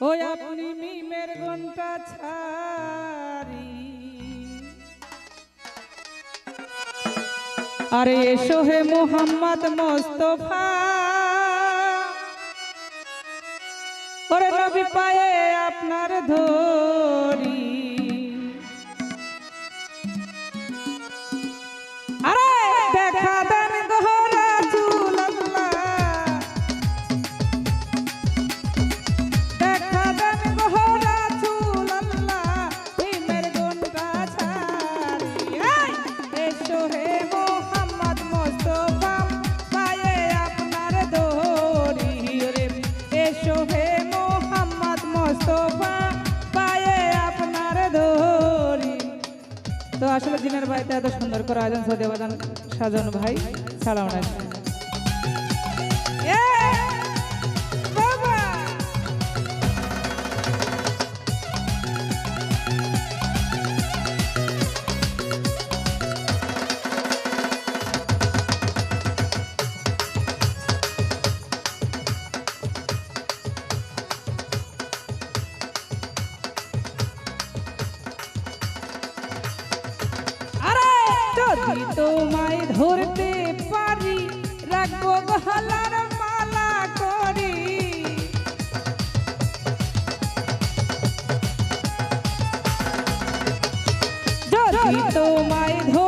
ওই আপনি মিমের ঘণ্টা ছাড়ি। আরে এসো হে মোহাম্মদ মোস্তফা। ওরে নবী পায়ে আপনার ধরি। আসলে দিনের ভাইতে এত সুন্দর করে আয়োজন সদেবাদান সাজন ভাই ছাড়াও না। তোমায় ধরতে পারি রাখব ভালার মালা করি। যদি তোমায় ধর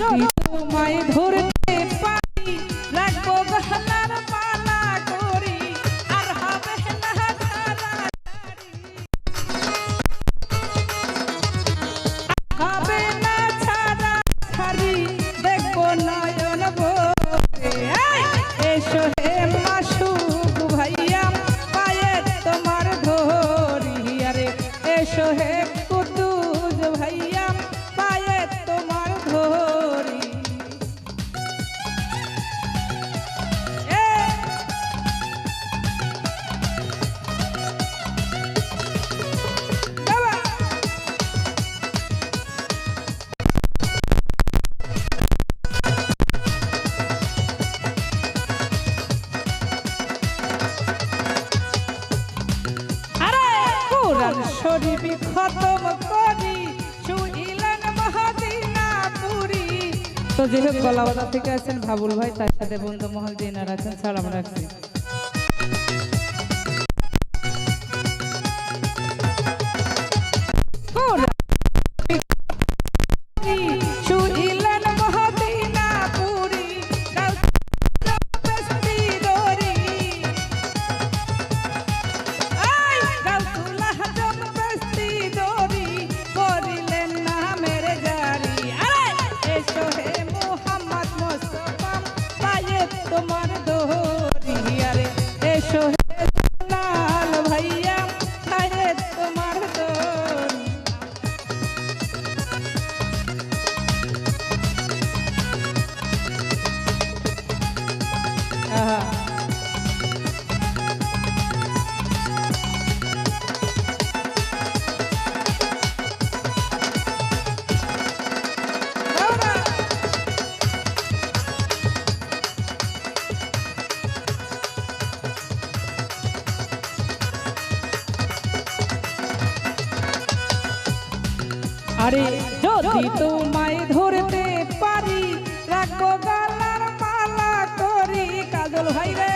যদি তোমায় ধরতে পারি, রাখব গহনার মালা করি, আর হবে না হবে না ছাড়া ছাড়ি দেখব নয়ন বলে এসো হে মাসুক ভাইয়া, পায়ে তোমার ধরি। আরে, এসো হে শরীর কলাবাজার থেকে আছেন ভাবুল ভাই তার সাথে বন্ধু মহল দিনার আছেন সালাম রাখছি। আরে যদি তোমায় ধরতে পারি রাখব গালার মালা করি কাজল ভাই রে।